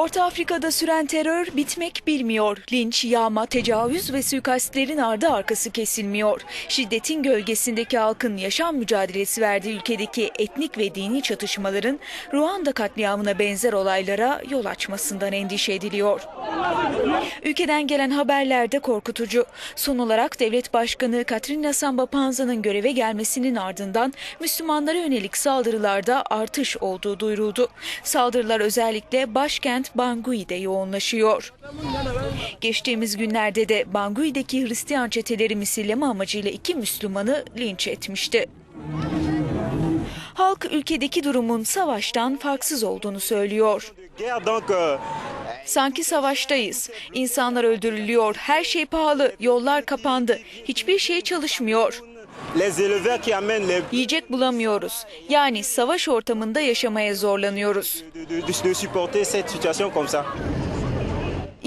Orta Afrika'da süren terör bitmek bilmiyor. Linç, yağma, tecavüz ve suikastlerin ardı arkası kesilmiyor. Şiddetin gölgesindeki halkın yaşam mücadelesi verdiği ülkedeki etnik ve dini çatışmaların Ruanda katliamına benzer olaylara yol açmasından endişe ediliyor. Ülkeden gelen haberler de korkutucu. Son olarak devlet başkanı Katrina Samba Panza'nın göreve gelmesinin ardından Müslümanlara yönelik saldırılarda artış olduğu duyuruldu. Saldırılar özellikle başkent Bangui'de yoğunlaşıyor. Geçtiğimiz günlerde de Bangui'deki Hristiyan çeteleri misilleme amacıyla iki Müslümanı linç etmişti. Halk ülkedeki durumun savaştan farksız olduğunu söylüyor. Sanki savaştayız. İnsanlar öldürülüyor, her şey pahalı, yollar kapandı, hiçbir şey çalışmıyor. Yiyecek bulamıyoruz. Yani savaş ortamında yaşamaya zorlanıyoruz.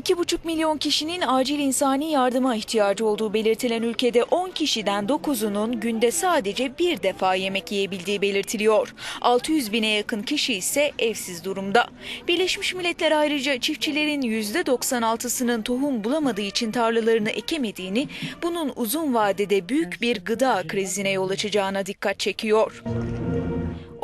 2,5 milyon kişinin acil insani yardıma ihtiyacı olduğu belirtilen ülkede 10 kişiden 9'unun günde sadece bir defa yemek yiyebildiği belirtiliyor. 600 bine yakın kişi ise evsiz durumda. Birleşmiş Milletler ayrıca çiftçilerin %96'sının tohum bulamadığı için tarlalarını ekemediğini, bunun uzun vadede büyük bir gıda krizine yol açacağına dikkat çekiyor.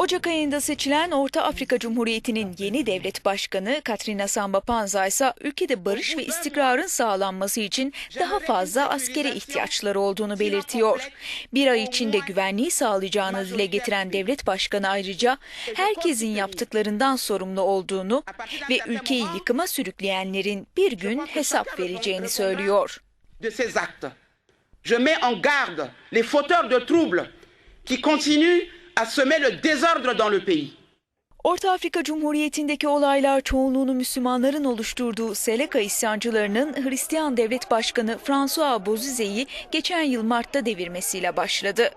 Ocak ayında seçilen Orta Afrika Cumhuriyeti'nin yeni devlet başkanı Katrina Samba Panza ise ülkede barış ve istikrarın sağlanması için daha fazla askere ihtiyaçları olduğunu belirtiyor. Bir ay içinde güvenliği sağlayacağını dile getiren devlet başkanı ayrıca herkesin yaptıklarından sorumlu olduğunu ve ülkeyi yıkıma sürükleyenlerin bir gün hesap vereceğini söylüyor. Je mets en garde les fauteurs de troubles qui continuent à semer le désordre dans le pays. Orta Afrika Cumhuriyeti'ndeki olaylar çoğunluğunu Müslümanların oluşturduğu Seleka isyancılarının Hristiyan Devlet Başkanı François Bozize'yi geçen yıl Mart'ta devirmesiyle başladı.